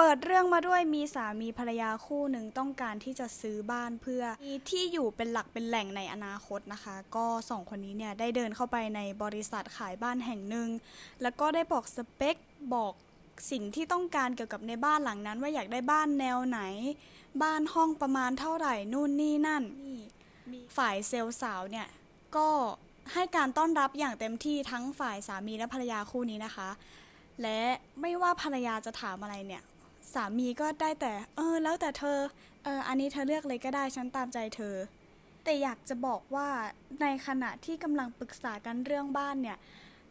เปิดเรื่องมาด้วยมีสามีภรรยาคู่หนึ่งต้องการที่จะซื้อบ้านเพื่อมีที่อยู่เป็นหลักเป็นแหล่งในอนาคตนะคะ ก็สองคนนี้เนี่ยได้เดินเข้าไปในบริษัทขายบ้านแห่งหนึ่ง แล้วก็ได้บอกสเปคบอกสิ่งที่ต้องการเกี่ยวกับในบ้านหลังนั้น ว่าอยากได้บ้านแนวไหน บ้านห้องประมาณเท่าไหร่นู่นนี่นั่นนี่ฝ่ายเซลล์สาวเนี่ยก็ให้การต้อนรับอย่างเต็มที่ทั้งฝ่ายสามีและภรรยาคู่นี้นะคะ และไม่ว่าภรรยาจะถามอะไรเนี่ย สามีก็ได้แต่ เออ แล้วแต่เธอ เออ อันนี้เธอเลือกเลยก็ได้ฉันตามใจเธอ แต่อยากจะบอกว่าในขณะที่กำลังปรึกษากันเรื่องบ้านเนี่ย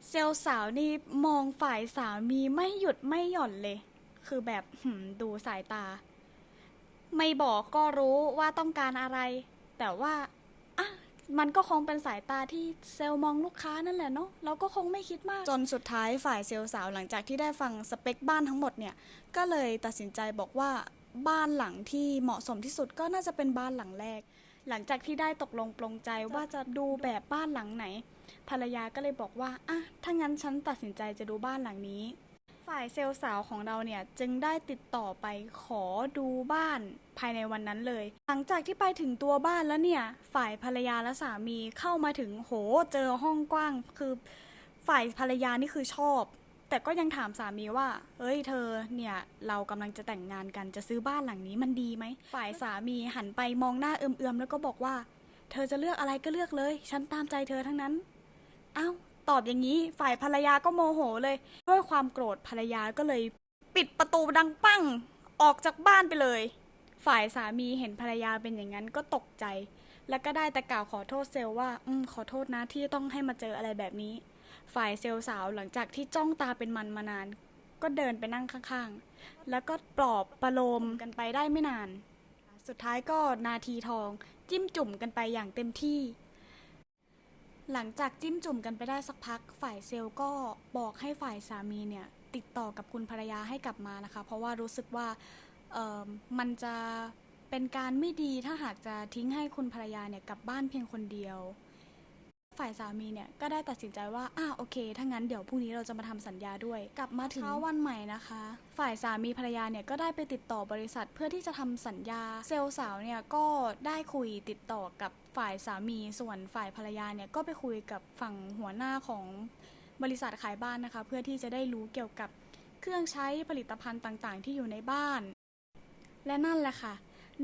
เซลสาวนี่มองฝ่ายสามีไม่หยุดไม่หย่อนเลย คือแบบดูสายตา ไม่บอกก็รู้ว่าต้องการอะไร แต่ว่าอะ มันก็คงเป็นสายตาที่เซลล์มองลูกค้านั่นแหละเนาะเราก็คงไม่คิดมาก จนสุดท้ายฝ่ายเซลล์สาวหลังจากที่ได้ฟังสเปคบ้านทั้งหมดเนี่ย ก็เลยตัดสินใจบอกว่าบ้านหลังที่เหมาะสมที่สุดก็น่าจะเป็นบ้านหลังแรก หลังจากที่ได้ตกลงปลงใจว่าจะดูแบบบ้านหลังไหน ภรรยาก็เลยบอกว่าอะถ้างั้นฉันตัดสินใจจะดูบ้านหลังนี้ ฝ่ายเซลล์สาวของเราเนี่ยจึงได้ติดต่อไปขอดูบ้านภายในวันนั้นเลย หลังจากที่ไปถึงตัวบ้านแล้วเนี่ย ฝ่ายภรรยาและสามีเข้ามาถึงโหเจอห้องกว้าง คือฝ่ายภรรยานี่คือชอบ แต่ก็ยังถามสามีว่า เอ้ยเธอเนี่ยเรากำลังจะแต่งงานกันจะซื้อบ้านหลังนี้มันดีไหม ฝ่ายสามีหันไปมองหน้าเอื่อมๆแล้วก็บอกว่า เธอจะเลือกอะไรก็เลือกเลย ฉันตามใจเธอทั้งนั้น เอ้า ตอบอย่างนี้ ฝ่ายภรรยาก็โมโหเลย ด้วยความโกรธภรรยาก็เลย ปิดประตูดังปั้ง ออกจากบ้านไปเลย ฝ่ายสามีเห็นภรรยาเป็นอย่างนั้นก็ตกใจ แล้วก็ได้แต่กล่าวขอโทษเซลว่า อืมขอโทษนะที่ต้องให้มาเจออะไรแบบนี้ ฝ่ายเซลสาวหลังจากที่จ้องตาเป็นมันมานาน ก็เดินไปนั่งข้างๆ แล้วก็ปลอบประโลมกันไปได้ไม่นาน สุดท้ายก็นาทีทอง จิ้มจุ่มกันไปอย่างเต็มที่ หลังจากจิ้มจุ่มกันไปได้สักพัก ฝ่ายเซลล์ก็บอกให้ฝ่ายสามีเนี่ยติดต่อกับคุณภรรยาให้กลับมานะคะ เพราะว่ารู้สึกว่ามันจะเป็นการไม่ดีถ้าหากจะทิ้งให้คุณภรรยาเนี่ยกลับบ้านเพียงคนเดียว ฝ่ายสามีเนี่ยก็ได้ตัดสินใจว่าอ่าโอเคถ้างั้นเดี๋ยวพรุ่งนี้เราจะมาทำสัญญาด้วย กลับมาถึงเช้าวันใหม่นะคะ ฝ่ายสามีภรรยาเนี่ยก็ได้ไปติดต่อบริษัทเพื่อที่จะทำสัญญา เซลล์สาวเนี่ยก็ได้คุยติดต่อกับฝ่ายสามีส่วนฝ่ายภรรยาเนี่ยก็ไปคุยกับฝั่งหัวหน้าของบริษัทขายบ้านนะคะ เพื่อที่จะได้รู้เกี่ยวกับเครื่องใช้ผลิตภัณฑ์ต่างๆ ที่อยู่ในบ้าน และนั่นแหละค่ะ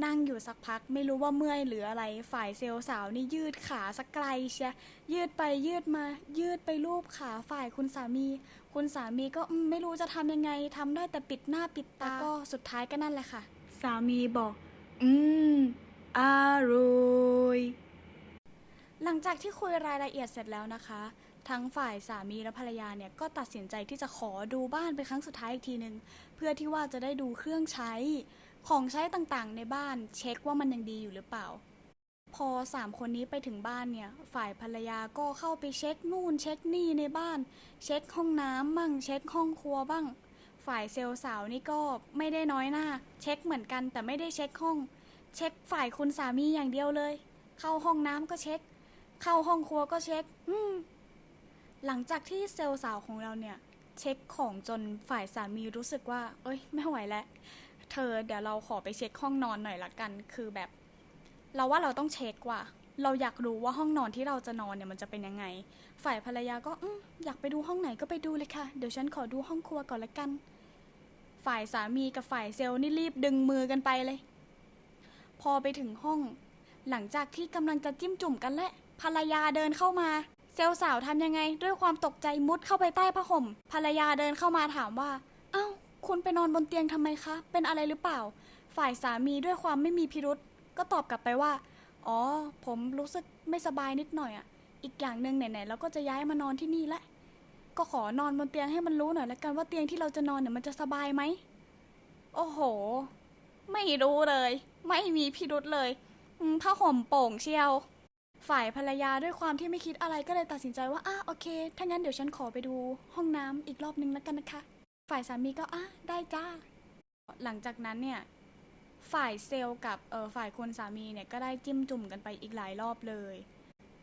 นั่งอยู่สักพักไม่รู้ว่าเมื่อยหรืออะไรฝ่ายเซลล์สาวนี่ยืดขาสักไกลเชียยืดไปยืดมา ยืดไปรูปขาฝ่ายคุณสามี คุณสามีก็อืมไม่รู้จะทำยังไงทำได้แต่ปิดหน้าปิดตาก็สุดท้ายก็นั่นแหละค่ะ สามีบอก อืมอร่อยหลังจากที่คุยรายละเอียดเสร็จแล้วนะคะ ทั้งฝ่ายสามีและภรรยาเนี่ยก็ตัดสินใจที่จะขอดูบ้านเป็นครั้งสุดท้ายอีกทีหนึ่งเพื่อที่ว่าจะได้ดูเครื่องใช้ ของใช้ต่างๆ ในบ้านเช็คว่ามันยังดีอยู่หรือเปล่า พอสามคนนี้ไปถึงบ้านเนี่ย ฝ่ายภรรยาก็เข้าไปเช็คนู่นเช็คนี่ในบ้าน เช็คห้องน้ำบ้างเช็คห้องครัวบ้าง ฝ่ายเซลล์สาวนี่ก็ไม่ได้น้อยหน้า เช็คเหมือนกันแต่ไม่ได้เช็คห้อง เช็คฝ่ายคุณสามีอย่างเดียวเลย เข้าห้องน้ำก็เช็ค เข้าห้องครัวก็เช็ค อืมหลังจากที่เซลล์สาวของเราเนี่ย เช็คของจนฝ่ายสามีรู้สึกว่า เอ้ย ไม่ไหวแล้ว เธอเดี๋ยวเราขอไปเช็คห้องนอนหน่อยละกัน คือแบบ เราว่าเราต้องเช็คว่ะ เราอยากรู้ว่าห้องนอนที่เราจะนอนเนี่ยมันจะเป็นยังไง ฝ่ายภรรยาก็อืมอยากไปดูห้องไหนก็ไปดูเลยค่ะ เดี๋ยวฉันขอดูห้องครัวก่อนละกัน ฝ่ายสามีกับฝ่ายเซลล์นี่รีบดึงมือกันไปเลย พอไปถึงห้อง หลังจากที่กำลังจะจิ้มจุ่มกันและภรรยาเดินเข้ามา เซลล์สาวทำยังไง ด้วยความตกใจมุดเข้าไปใต้ผ้าห่ม ภรรยาเดินเข้ามาถามว่าเอ้า คุณไปนอนบนเตียงทำไมคะ เป็นอะไรหรือเปล่า ฝ่ายสามีด้วยความไม่มีพิรุษก็ตอบกลับไปว่า อ๋อ ผมรู้สึกไม่สบายนิดหน่อยอะ่ะ อีกอย่างหนึ่งไหนๆเราก็จะย้ายมานอนที่นี่และ ก็ขอนอนบนเตียงให้มันรู้หน่อยละกันว่าเตียงที่เราจะนอนเนี่ยมันจะสบายไหม โอ้โห ไม่รู้เลย ไม่มีพิรุษเลยอืมผ้าห่มโป่งเชียว ฝ่ายภรรยาด้วยความที่ไม่คิดอะไรก็เลยตัดสินใจว่าอะโอเค ถ้างั้นเดี๋ยวฉันขอไปดูห้องน้ำอีกรอบนึงแล้วกันนะคะ ฝ่ายสามีก็อะได้จ้า หลังจากนั้นเนี่ย ฝ่ายเซลล์กับเออฝ่ายคุณสามีเนี่ยก็ได้จิ้มจุ่มกันไปอีกหลายรอบเลย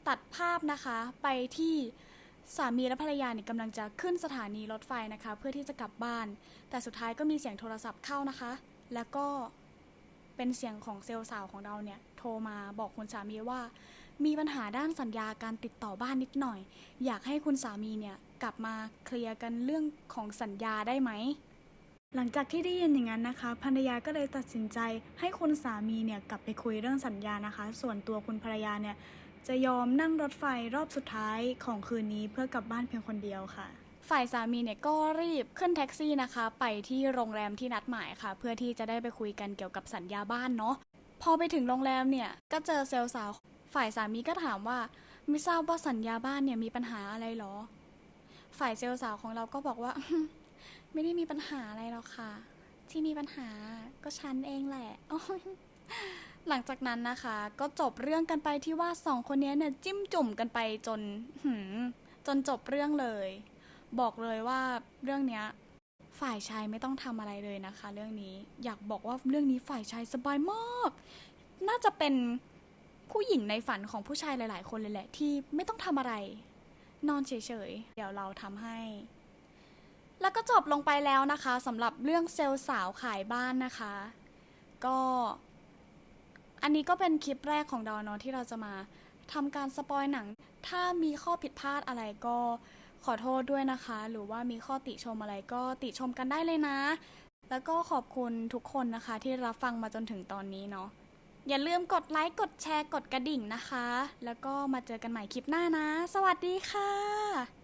ตัดภาพนะคะไปที่สามีและภรรยาเนี่ยกำลังจะขึ้นสถานีรถไฟนะคะ เพื่อที่จะกลับบ้าน แต่สุดท้ายก็มีเสียงโทรศัพท์เข้านะคะ แล้วก็เป็นเสียงของเซลล์สาวของเราเนี่ย โทรมาบอกคุณสามีว่า มีปัญหาด้านสัญญาการติดต่อบ้านนิดหน่อย อยากให้คุณสามีเนี่ย กลับมาเคลียร์กันเรื่องของสัญญาได้ไหม หลังจากที่ได้ยินอย่างนั้นนะคะภรรยาก็เลยตัดสินใจให้คุณสามีเนี่ยกลับไปคุยเรื่องสัญญานะคะ ส่วนตัวคุณภรรยาเนี่ยจะยอมนั่งรถไฟรอบสุดท้ายของคืนนี้เพื่อกลับบ้านเพียงคนเดียวค่ะ ฝ่ายสามีเนี่ยก็รีบขึ้นแท็กซี่นะคะ ไปที่โรงแรมที่นัดหมายค่ะ เพื่อที่จะได้ไปคุยกันเกี่ยวกับสัญญาบ้านเนาะพอไปถึงโรงแรมเนี่ยก็เจอเซลล์สาว ฝ่ายสามีก็ถามว่า ไม่ทราบว่าสัญญาบ้านเนี่ยมีปัญหาอะไรหรอ ฝ่ายเซลล์สาวของเราก็บอกว่า ไม่ได้มีปัญหาอะไรหรอกค่ะ ที่มีปัญหาก็ฉันเองแหละหลังจากนั้นนะคะ ก็จบเรื่องกันไปที่ว่าสองคนนี้เนี่ยจิ้มจุ่มกันไปจนหืจนจบเรื่องเลย บอกเลยว่าเรื่องเนี้ย ฝ่ายชายไม่ต้องทำอะไรเลยนะคะ เรื่องนี้อยากบอกว่าเรื่องนี้ฝ่ายชายสบายมาก น่าจะเป็นผู้หญิงในฝันของผู้ชายหลาย ๆ คนเลยแหละ ที่ไม่ต้องทำอะไร นอนเฉยๆ เดี๋ยวเราทำให้ แล้วก็จบลงไปแล้วนะคะสำหรับเรื่องเซลล์สาวขายบ้านนะคะ ก็อันนี้ก็เป็นคลิปแรกของเราเนาะที่เราจะมาทำการสปอยหนัง ถ้ามีข้อผิดพลาดอะไรก็ขอโทษด้วยนะคะ หรือว่ามีข้อติชมอะไรก็ติชมกันได้เลยนะ แล้วก็ขอบคุณทุกคนนะคะที่รับฟังมาจนถึงตอนนี้เนาะ อย่าลืมกดไลค์ กดแชร์ กดกระดิ่งนะคะ แล้วก็มาเจอกันใหม่คลิปหน้านะ สวัสดีค่ะ